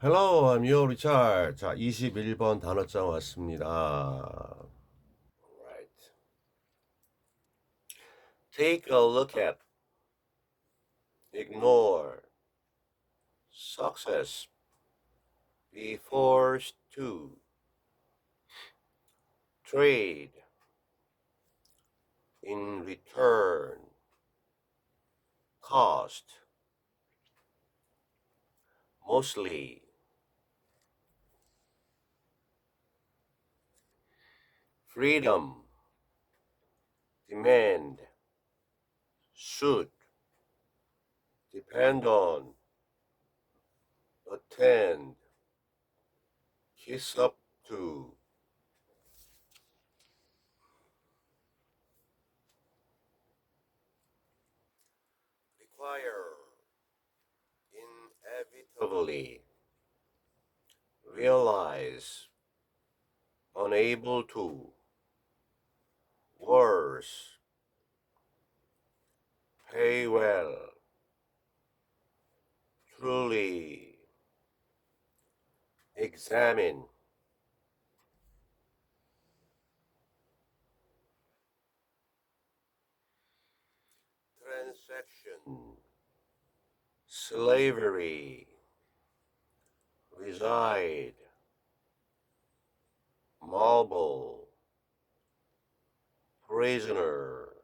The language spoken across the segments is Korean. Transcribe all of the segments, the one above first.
Hello, I'm Yo Richard. 자, 21번 단어장 왔습니다. Right. Take a look at, ignore, success, be forced to, trade, in return, cost, mostly, Freedom, demand, should, depend on, attend, kiss up to, require, inevitably, realize, unable to, worse, pay well, truly, examine, transaction, slavery, reside, prisoner,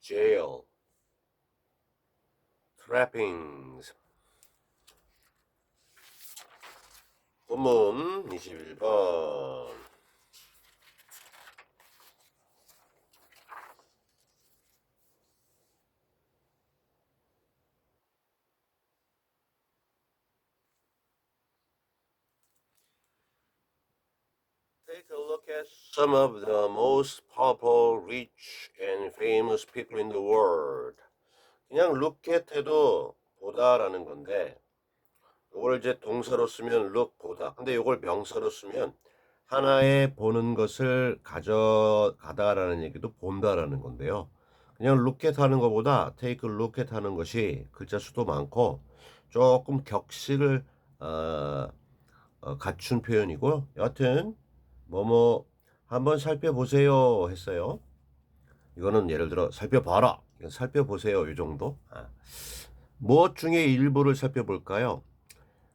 jail, trappings. 본문 21번. Take a look at some of the most powerful, rich, and famous people in the world. 그냥 look at 해도 보다라는 건데, 이걸 이제 동사로 쓰면 look 보다. 근데 이걸 명사로 쓰면 하나의 보는 것을 가져가다라는 얘기도 본다라는 건데요. 그냥 look at 하는 것보다 take a look at 하는 것이 글자 수도 많고 조금 격식을 어, 어, 갖춘 표현이고 여하튼 뭐뭐 한번 살펴보세요 했어요. 이거는 예를 들어 살펴봐라. 살펴보세요. 이 정도. 아. 무엇 중에 일부를 살펴볼까요?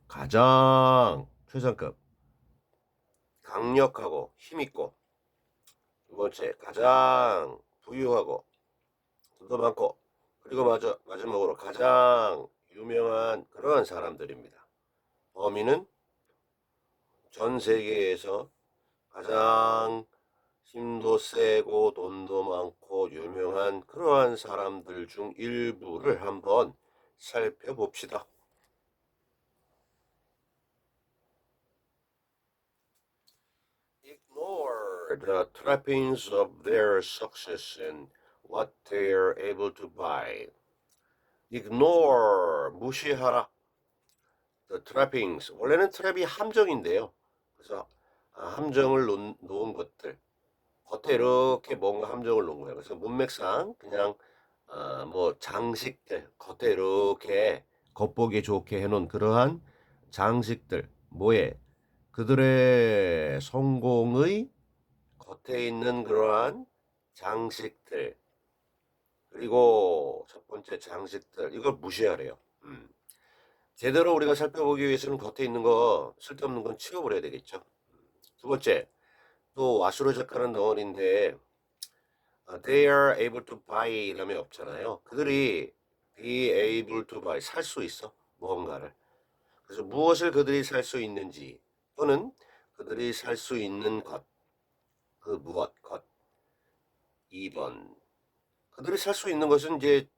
가장 최상급, 강력하고 힘있고 두 번째 가장 부유하고 돈도 많고 그리고 마저, 마지막으로 가장 유명한 그러한 사람들입니다. 범인은 전 세계에서 가장 힘도 세고 돈도 많고 유명한 그러한 사람들 중 일부를 한번 살펴봅시다. Ignore the trappings of their success and what they are able to buy. Ignore 무시하라. The trappings 원래는 트랩이 함정인데요. 그래서 아, 함정을 놓은, 놓은 것들 겉에 이렇게 뭔가 함정을 놓은 거예요. 그래서 문맥상 그냥 아, 뭐 장식들 겉에 이렇게 겉보기 좋게 해놓은 그러한 장식들 뭐에 그들의 성공의 겉에 있는 그러한 장식들 그리고 첫 번째 장식들 이걸 무시하래요. 음. 제대로 우리가 살펴보기 위해서는 겉에 있는 거 쓸데없는 건 치워버려야 되겠죠. 두 번째, 또 와수로 작가는 아, they are able to buy 이라면 없잖아요. 그들이 be able to buy 살 수 있어 무언가를. 그래서 무엇을 그들이 살 수 있는지 또는 그들이 살 수 있는 것, 그 무엇 것. 2번 그들이 살 수 있는 것은 이제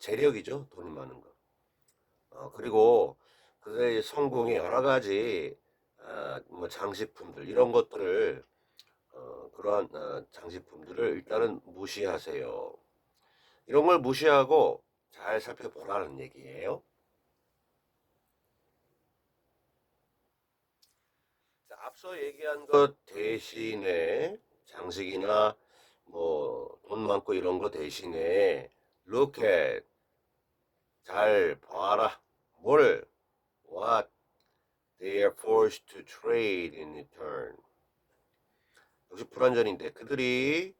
재력이죠. 돈이 많은 거. 어, 그리고 그들의 성공의 여러 가지 아, 뭐 장식품들 이런 것들을 어, 그러한 어, 장식품들을 일단은 무시하세요. 이런 걸 무시하고 잘 살펴보라는 얘기예요. 자, 앞서 얘기한 것 대신에 장식이나 뭐 돈 많고 이런 거 대신에 look at 잘 봐라 뭘 what they're forced to trade in return. 역시 불완전인데 그들이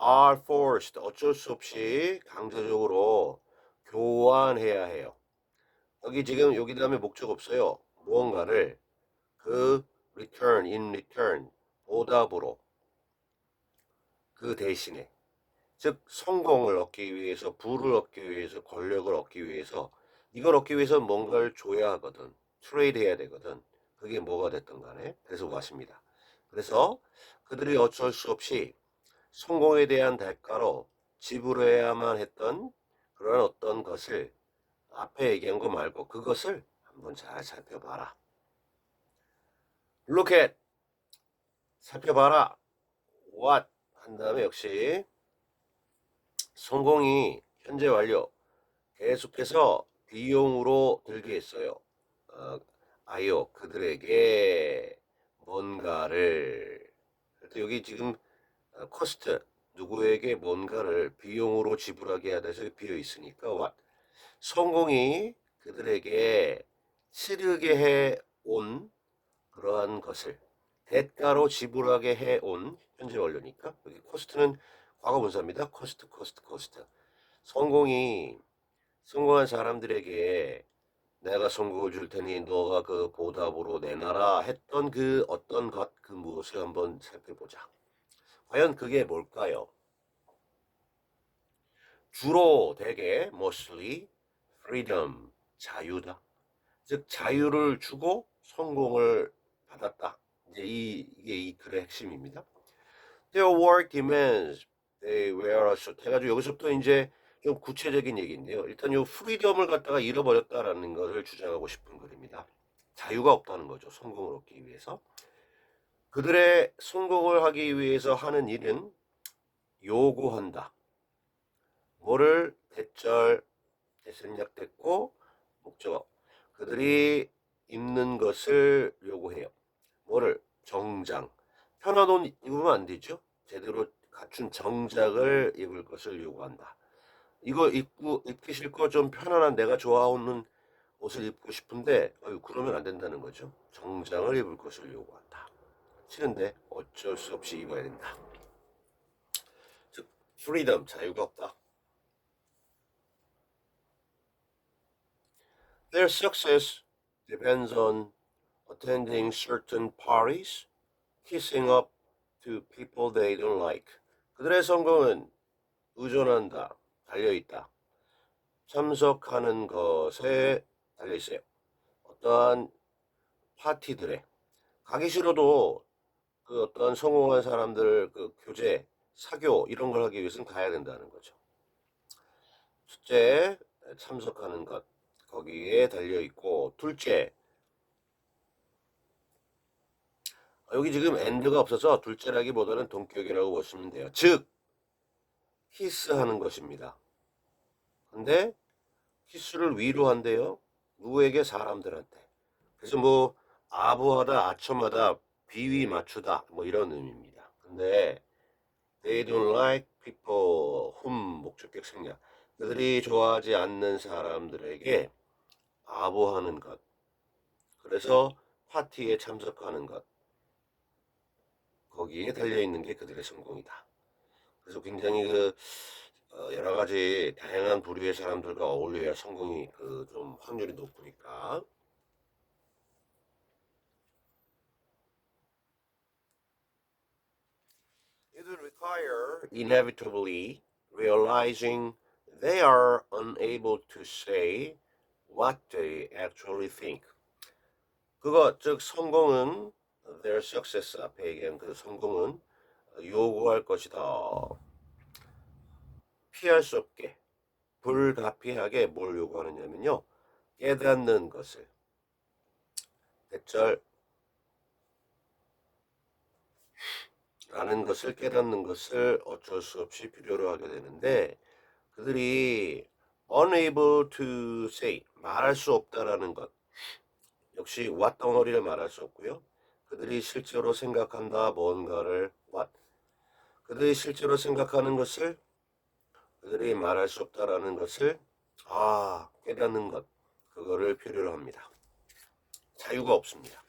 are forced 어쩔 수 없이 강제적으로 교환해야 해요. 여기 지금 여기 다음에 목적 없어요. 무언가를 그 return in return 보답으로 그 대신에 즉 성공을 얻기 위해서 부를 얻기 위해서 권력을 얻기 위해서 이걸 얻기 위해서 뭔가를 줘야 하거든 트레이드 해야 되거든. 그게 뭐가 됐든 간에 왔습니다. 그래서 그들이 어쩔 수 없이 성공에 대한 대가로 지불해야만 했던 그런 어떤 것을 앞에 얘기한 거 말고 그것을 한번 잘 살펴봐라. Look at. 살펴봐라. What? 한 다음에 역시 성공이 현재 완료. 계속해서 비용으로 들게 했어요. 어, 아요 그들에게 뭔가를 여기 지금 어, 코스트 누구에게 뭔가를 비용으로 지불하게 하다 해서 비어 있으니까 what 성공이 그들에게 치르게 해 온 그러한 것을 대가로 지불하게 해 온 현재 완료니까 여기 코스트는 과거 분사입니다. 코스트 코스트 코스트 성공이 성공한 사람들에게 내가 성공을 줄 테니 너가 그 보답으로 내놔라 했던 그 어떤 것 그 무엇을 한번 살펴보자. 과연 그게 뭘까요? 주로 대개 mostly freedom 자유다. 즉 자유를 주고 성공을 받았다. 이제 이 이게 이 글의 핵심입니다. Their work demands they a suit. 해가지고 여기서부터 이제 좀 구체적인 얘기인데요. 일단 요 프리덤을 갖다가 잃어버렸다라는 것을 주장하고 싶은 글입니다. 자유가 없다는 거죠. 성공을 얻기 위해서. 그들의 성공을 하기 위해서 하는 일은 요구한다. 뭐를 대절, 대생략됐고 목적어. 그들이 입는 것을 요구해요. 뭐를? 정장. 편한 옷 입으면 안 되죠. 제대로 갖춘 정장을 입을 것을 요구한다. 이거 입고 입기 싫고 좀 편안한 내가 좋아하는 옷을 입고 싶은데 아유 그러면 안 된다는 거죠. 정장을 입을 것을 요구한다. 싫은데 어쩔 수 없이 입어야 된다. 즉 프리덤 자유가 없다. Their success depends on attending certain parties, kissing up to people they don't like. 그들의 성공은 의존한다, 달려 있다. 참석하는 것에 달려 있어요. 어떠한 파티들에 가기 싫어도 그 어떤 성공한 사람들 그 교제, 사교 이런 걸 하기 위해서는 가야 된다는 거죠. 첫째, 참석하는 것 거기에 달려 있고 둘째 여기 지금 엔드가 없어서 둘째라기보다는 동격이라고 보시면 돼요. 즉 키스하는 것입니다. 근데 키스를 위로 한대요. 누구에게 사람들한테. 그래서 뭐 아부하다, 아첨하다, 비위 맞추다 뭐 이런 의미입니다. 근데 they don't like people whom 목적격 생략. 그들이 좋아하지 않는 사람들에게 아부하는 것. 그래서 파티에 참석하는 것. 거기에 달려 있는 게 그들의 성공이다. 그래서 굉장히 그 어, 여러 가지 다양한 부류의 사람들과 어울려야 성공이 그 좀 확률이 높으니까. It would require inevitably realizing they are unable to say what they actually think. 그거 즉 성공은 their success 앞에 얘기한 그 성공은 요구할 것이다. 피할 수 없게 불가피하게 뭘 요구하느냐면요. 깨닫는 것을 대절 라는 것을 깨닫는 것을 어쩔 수 없이 필요로 하게 되는데 그들이 unable to say 말할 수 없다라는 것 역시 what 덩어리를 말할 수 없고요. 그들이 실제로 생각한다 뭔가를 what 그들이 실제로 생각하는 것을 그들이 말할 수 없다라는 것을 아 깨닫는 것 그거를 필요로 합니다. 자유가 없습니다.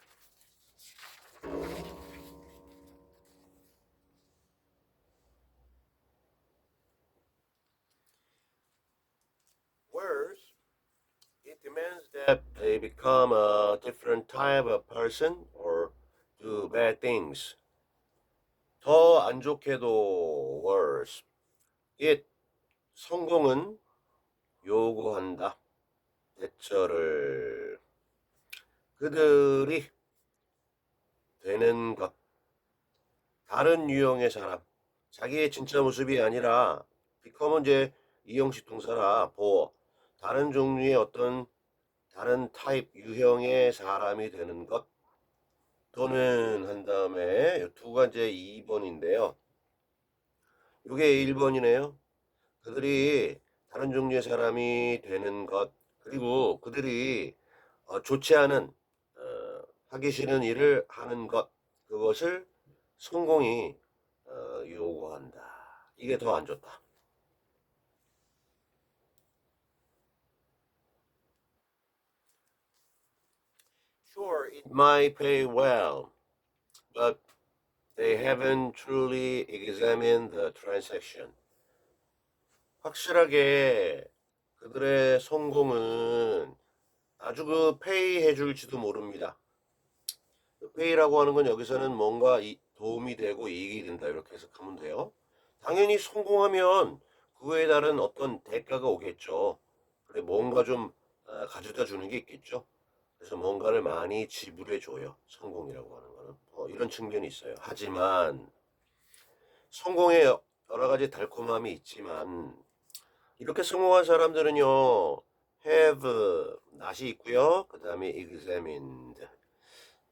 Worse, it demands that they become a different type of person or do bad things. 더 안 좋게도 worse. it 성공은 요구한다. 대처를 그들이 되는 것. 다른 유형의 사람. 자기의 진짜 모습이 아니라 become은 이제 이형식 동사라 보어. 다른 종류의 어떤 다른 타입 유형의 사람이 되는 것. 또는 한 다음에 두 가지 2번인데요. 이게 1번이네요. 그들이 다른 종류의 사람이 되는 것, 그리고 그들이 어, 좋지 않은, 어, 하기 싫은 일을 하는 것, 그것을 성공이 어, 요구한다. 이게 더 안 좋다. Sure, it might pay well, but they haven't truly examined the transaction. 확실하게 그들의 성공은 아주 그 페이 해줄지도 모릅니다. 페이라고 하는 건 여기서는 뭔가 이- 도움이 되고 이익이 된다 이렇게 해석하면 돼요. 당연히 성공하면 그에 따른 어떤 대가가 오겠죠. 그래 뭔가 좀 아, 가져다 주는 게 있겠죠. 그래서 뭔가를 많이 지불해 줘요. 성공이라고 하는 거는 어, 이런 측면이 있어요. 하지만 성공에 여러 가지 달콤함이 있지만 이렇게 성공한 사람들은요 have 낫이 있고요. 그 다음에 examined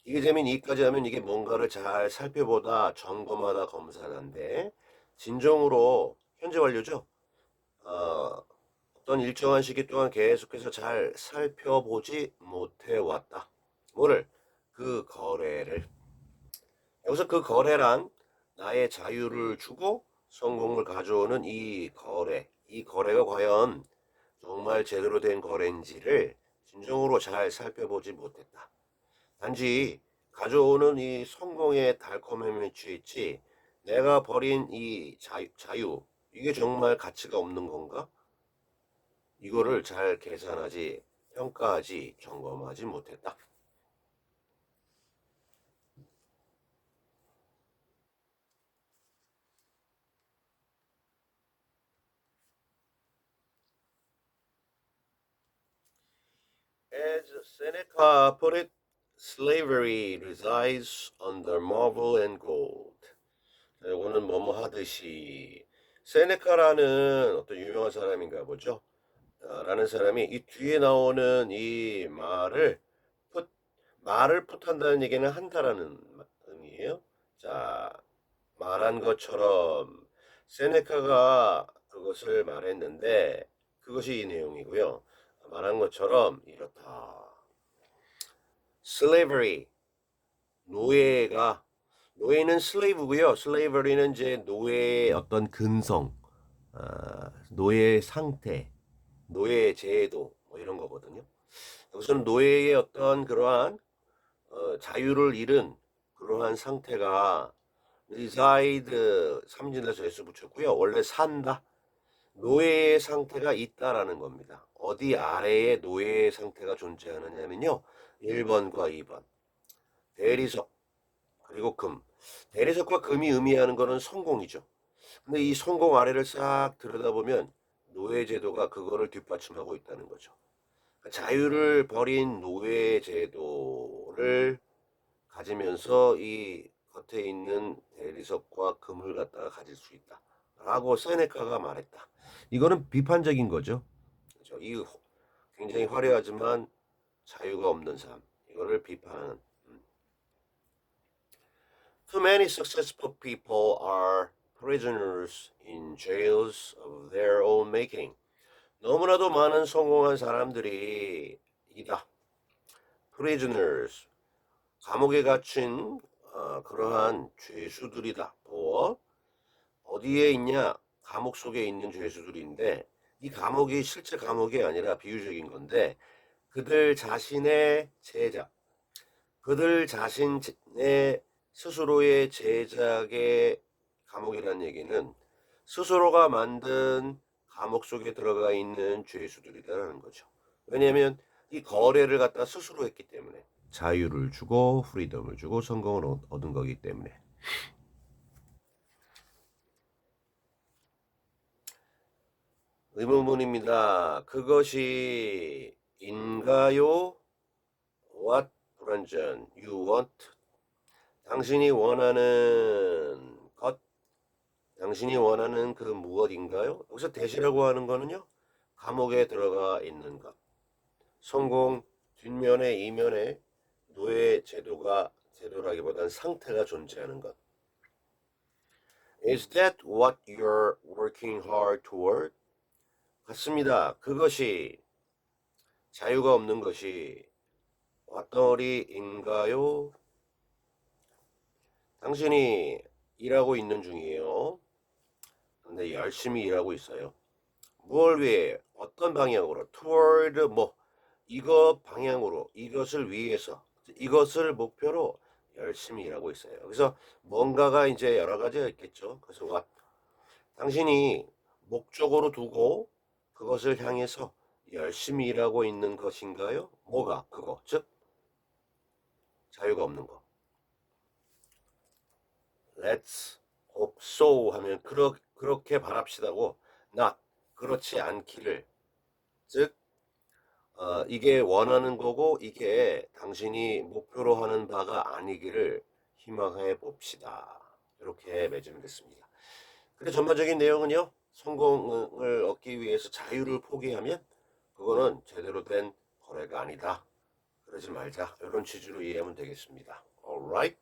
examine 이까지 하면 이게 뭔가를 잘 살펴보다 점검하다 검사하는데 진정으로 현재 완료죠. 어, 어떤 일정한 시기 동안 계속해서 잘 살펴보지 못해 왔다. 뭐를? 그 거래를. 여기서 그 거래란 나의 자유를 주고 성공을 가져오는 이 거래. 이 거래가 과연 정말 제대로 된 거래인지를 진정으로 잘 살펴보지 못했다. 단지 가져오는 이 성공의 달콤함에 취했지 내가 버린 이 자유, 자유 이게 정말 가치가 없는 건가? 이거를 잘 계산하지, 평가하지, 점검하지 못했다. As Seneca put it, slavery resides under marble and gold. 자, 이거는 뭐뭐 하듯이 세네카라는 어떤 유명한 사람인가 보죠. 아, 라는 사람이 이 뒤에 나오는 이 말을 풋 말을 풋한다는 얘기는 한다라는 의미예요. 자, 말한 것처럼 세네카가 그것을 말했는데 그것이 이 내용이고요. 말한 것처럼 이렇다. slavery 노예가 노예는 slave고요. slavery는 이제 노예의 어떤 근성, 아, 노예 상태, 노예 제도 뭐 이런 거거든요. 여기서는 노예의 어떤 그러한 어, 자유를 잃은 그러한 상태가 reside 삼진에서 s 붙였고요. 원래 산다. 노예의 상태가 있다라는 겁니다. 어디 아래에 노예의 상태가 존재하느냐면요. 1번과 2번. 대리석 그리고 금. 대리석과 금이 의미하는 것은 성공이죠. 근데 이 성공 아래를 싹 들여다보면 노예 제도가 그거를 뒷받침하고 있다는 거죠. 그러니까 자유를 버린 노예 제도를 가지면서 이 겉에 있는 대리석과 금을 갖다가 가질 수 있다. 라고 세네카가 말했다. 이거는 비판적인 거죠. 그렇죠? 이 호- 굉장히 화려하지만 자유가 없는 삶. 이거를 비판하는. 음. Too many successful people are prisoners in jails of their own making. 너무나도 많은 성공한 사람들이 이다. prisoners. 감옥에 갇힌 어, 그러한 죄수들이다. 뭐 어디에 있냐? 감옥 속에 있는 죄수들인데 이 감옥이 실제 감옥이 아니라 비유적인 건데 그들 자신의 제자 그들 자신의 스스로의 제작의 감옥이라는 얘기는 스스로가 만든 감옥 속에 들어가 있는 죄수들이라는 거죠. 왜냐하면 이 거래를 갖다 스스로 했기 때문에 자유를 주고 프리덤을 주고 성공을 얻- 얻은 거기 때문에 의문문입니다. 그것이 인가요? What 불완전 you want? 당신이 원하는 것 당신이 원하는 그 무엇인가요? 여기서 대시라고 하는 거는요. 감옥에 들어가 있는 것. 성공 뒷면에 이면에 노예 제도가 제도라기보다는 상태가 존재하는 것. Is that what you're working hard toward? 같습니다. 그것이 자유가 없는 것이 왓더리인가요? 당신이 일하고 있는 중이에요. 근데 열심히 일하고 있어요. 뭘 위해? 어떤 방향으로? toward 뭐 이거 방향으로 이것을 위해서 이것을 목표로 열심히 일하고 있어요. 그래서 뭔가가 이제 여러 가지가 있겠죠. 그래서 what? 당신이 목적으로 두고 그것을 향해서 열심히 일하고 있는 것인가요? 뭐가 그거 즉 자유가 없는 거. Let's hope so 하면 그러, 그렇게 바랍시다고 not 그렇지 않기를 즉 어, 이게 원하는 거고 이게 당신이 목표로 하는 바가 아니기를 희망해 봅시다. 이렇게 맺으면 됐습니다. 근데 전반적인 내용은요. 성공을 얻기 위해서 자유를 포기하면 그거는 제대로 된 거래가 아니다. 그러지 말자. 이런 취지로 이해하면 되겠습니다. Alright?